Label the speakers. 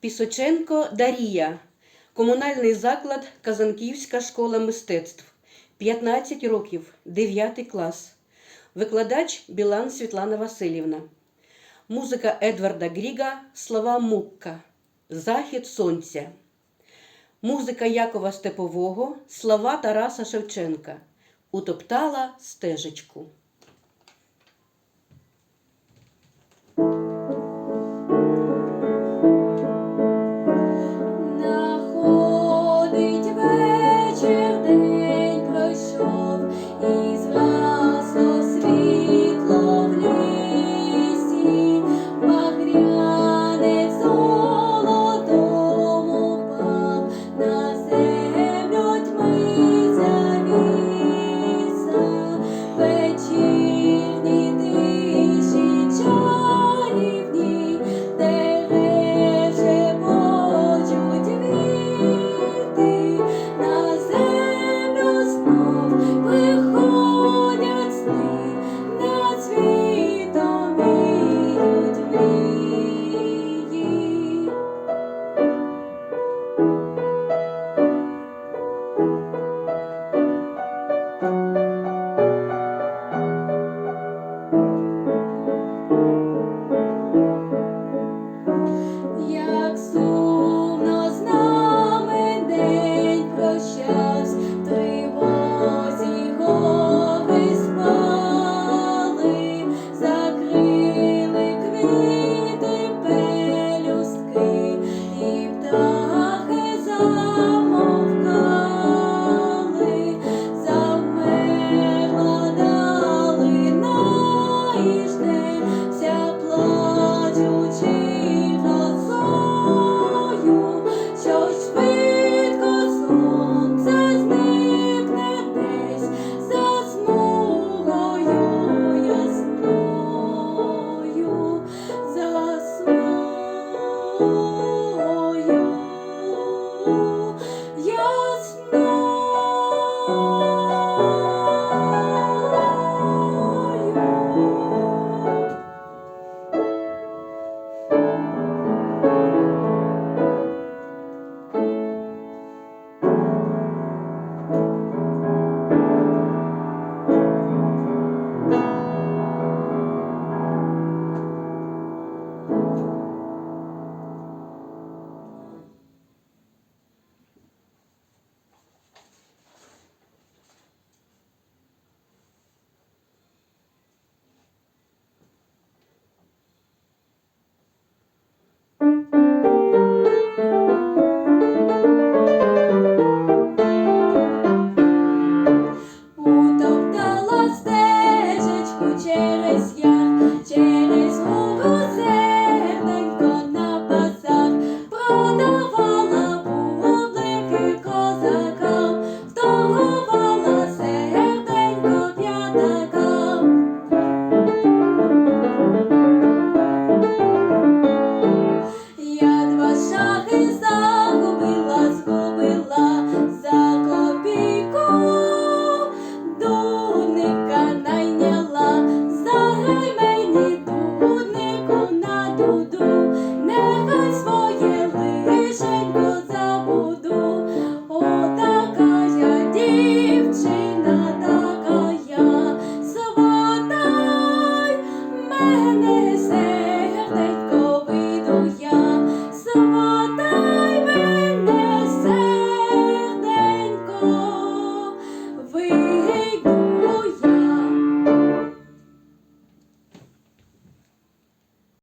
Speaker 1: Пісоченко Дарія, комунальний заклад Казанківська школа мистецтв, 15 років, 9 клас. Викладач Білан Світлана Васильівна. Музика Едварда Гріга, слова Мукка, Захід Сонця. Музика Якова Степового, слова Тараса Шевченка. Утоптала стежечку.
Speaker 2: thank you. Oh.